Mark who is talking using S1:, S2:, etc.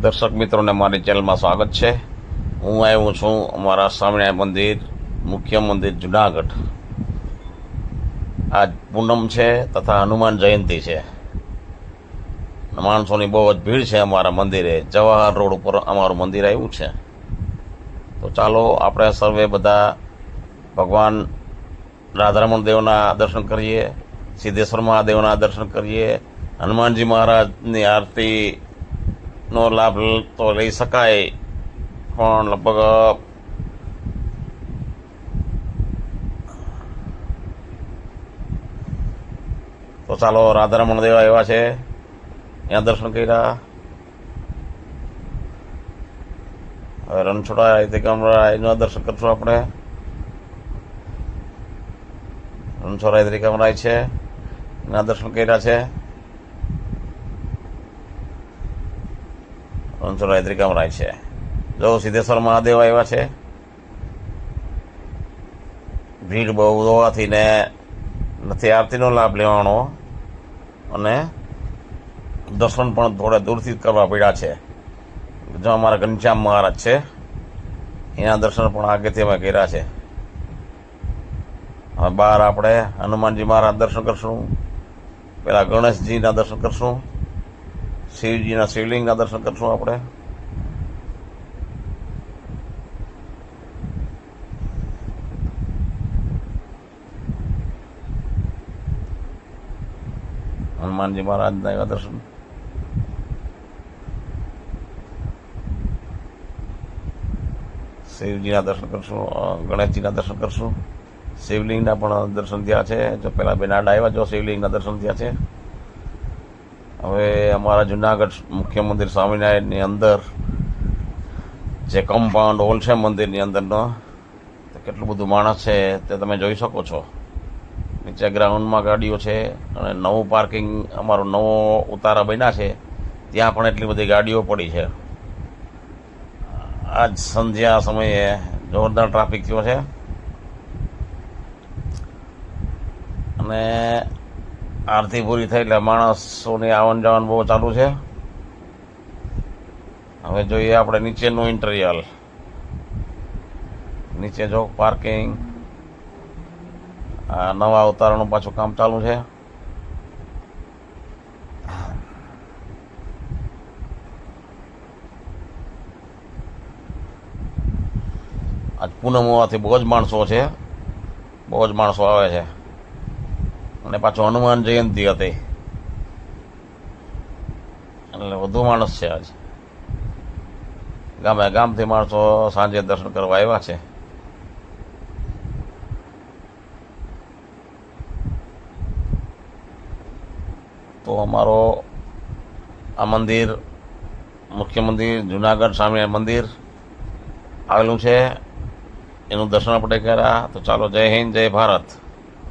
S1: દર્શક મિત્રોને મારી ચેનલમાં સ્વાગત છે. હું આવ્યો છું અમારા સ્વામિનારાયણ મંદિર, મુખ્ય મંદિર જુનાગઢ. આજ પૂનમ છે તથા હનુમાન જયંતિ છે. માણસોની બહુ જ ભીડ છે અમારા મંદિરે. જવાહર રોડ ઉપર અમારું મંદિર આવ્યું છે. તો ચાલો આપણે સર્વે બધા ભગવાન રાધારમણ દેવના દર્શન કરીએ, સિદ્ધેશ્વર મહાદેવના દર્શન કરીએ, હનુમાનજી મહારાજની આરતીનો લાભ તો લઈ શકાય, પણ લગભગ તો ચાલો રાધારમણ દેવા આવ્યા છે. ત્યાં દર્શન કર્યા. હવે રણછોડા રીતે કમરાયના દર્શન કરશું આપણે. રણછોડા રીતે કમરાય છે. એના દર્શન કર્યા છે. રણછોડા રાત્રિકામ રાય છે. જો સિદ્ધેશ્વર મહાદેવ આવ્યા છે, ભીડ બહુ હોવાથી ને નથી આરતીનો લાભ લેવાનો અને દર્શન પણ થોડા દૂરથી જ કરવા પડ્યા છે. જો અમારા ઘનશ્યામ મહારાજ છે, એના દર્શન પણ આગેથી અમે કર્યા છે. બહાર આપણે હનુમાનજી મહારાજ દર્શન કરશું, પેલા ગણેશજીના દર્શન કરશું. શિવજીના શિવલિંગના દર્શન કરશું આપણે. હનુમાનજી મહારાજના એવા દર્શન. શિવજીના દર્શન કરશું ગણેશજીના દર્શન કરશું. શિવલિંગના પણ દર્શન થયા છે. જો પહેલાં બેનાડા આવ્યા, જો શિવલિંગના દર્શન થયા છે. હવે અમારા જુનાગઢ મુખ્ય મંદિર સ્વામિનારાયણની અંદર જે કમ્પાઉન્ડ હોલ મંદિરની અંદરનો કેટલું બધું માણસ છે તે તમે જોઈ શકો છો. નીચે ગ્રાઉન્ડમાં ગાડીઓ છે અને નવું પાર્કિંગ અમારો નવો ઉતારા બન્યા છે, ત્યાં પણ એટલી બધી ગાડીઓ પડી છે. આજ સંધ્યા સમયે જોરદાર ટ્રાફિક થયો છે. અને આરતી પૂરી થઈ એટલે માણસોની આવન જાવન બહુ ચાલુ છે. હવે જોઈએ આપણે નીચેનું ઇન્ટરિયલ. નીચે જો પાર્કિંગ. નવા અવતારનું પાછું કામ ચાલુ છે. આજ પૂનમ હોવાથી બહુ જ માણસો છે. બહુ જ માણસો આવે છે. અને પાછું હનુમાન જયંતિ હતી. એટલે વધુ માણસ છે આજ. ગામે ગામથી માણસો સાંજે દર્શન કરવા આવ્યા છે. તો અમારો આ મંદિર, મુખ્ય મંદિર, જુનાગઢ સામે મંદિર આવેલું છે. એનું દર્શન આપણે કર્યા. તો ચાલો જય હિન્દ, જય ભારત.